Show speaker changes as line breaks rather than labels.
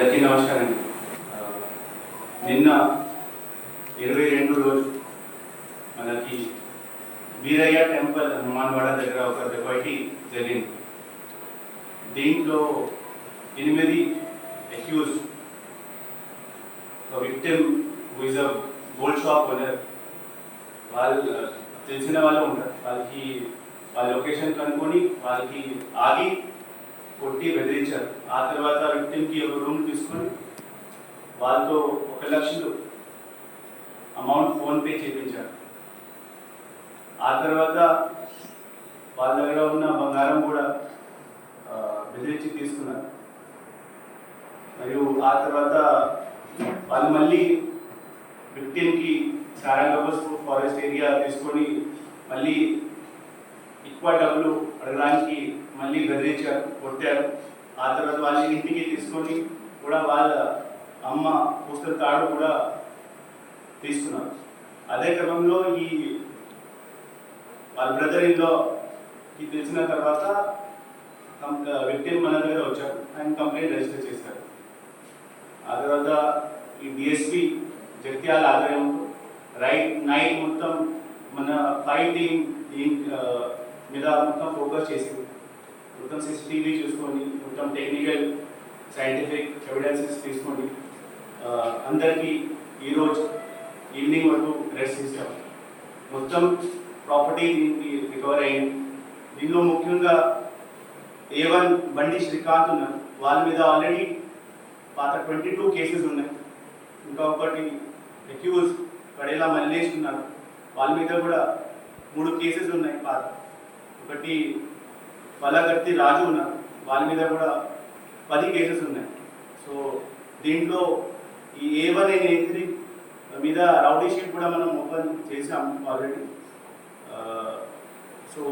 అందరికీ నమస్కారం. అండి. ఆ, నిన్న ఇరవై రెండు రోజు మనకి వీరయ్య టెంపుల్ హనుమాన్వాడ దగ్గర ఒక డెకాయిటీ జరిగింది. దీంట్లో ఎనిమిది అక్యూజ్ ఒక victim who is a gold shop owner వాళ్ళు తెలిసిన వాళ్ళు ఉంటారు. వాళ్ళకి వాళ్ళ లొకేషన్ కనుక్కొని వాళ్ళకి ఆగి కొట్టి బెదిరించారు. ఆ తర్వాత విక్టిమ్కి ఒక రూమ్ తీసుకొని వాళ్ళతో ఒక లక్షలు అమౌంట్ ఫోన్పే చేయించారు ఆ తర్వాత వాళ్ళ దగ్గర ఉన్న బంగారం కూడా బెదిరించి తీసుకున్నారు. మరియు ఆ తర్వాత వాళ్ళు మళ్ళీ విక్టిమ్కి సారంగబస్ ఫారెస్ట్ ఏరియా తీసుకొని మళ్ళీ ఎక్కువ డబ్బులు అడగడానికి మళ్ళీ బెదిరించారు కొట్టారు. ఆ తర్వాత వాళ్ళని ఇంటికి తీసుకొని కూడా వాళ్ళ అమ్మ పుస్తక తాడు కూడా తీసుకున్నారు. అదే క్రమంలో ఈ వాళ్ళ బ్రదర్ ఇన్లోకి తెలిసిన తర్వాత విక్టిమ్ మన దగ్గర వచ్చారు. ఆయన కంప్లైంట్ రిజిస్టర్ చేశారు. ఆ తర్వాత ఈ డిఎస్పి జగిత్యాల ఆదాయంతో రైట్ నైట్ మొత్తం మన ఫైవ్ టీమ్ దీని మీద మొత్తం ఫోకస్ చేసింది. మొత్తం సిసిటీవీ చూసుకొని మొత్తం టెక్నికల్ సైంటిఫిక్ ఎవిడెన్సెస్ తీసుకొని అందరికీ ఈరోజు ఈవినింగ్ వరకు రెస్ట్ ఇస్తాం. మొత్తం ప్రాపర్టీ దీనికి రికవర్ అయింది దీనిలో ముఖ్యంగా ఏ వన్ బండి శ్రీకాంత్ ఉన్నారు. వాళ్ళ మీద ఆల్రెడీ పాత ట్వంటీ టూ కేసెస్ ఉన్నాయి. ఇంకా ఒకటి అక్యూజ్ కడేలా మల్లేష్ ఉన్నారు. వాళ్ళ మీద కూడా మూడు కేసెస్ ఉన్నాయి పాత. ఒకటి వలగర్తి రాజు ఉన్నారు. వాళ్ళ మీద కూడా పది కేసెస్ ఉన్నాయి. సో దీంట్లో ఈ ఏ వన్ ఏ త్రీ మీద రౌడీ షీట్ కూడా మనం ఓపెన్ చేసాం ఆల్రెడీ. సో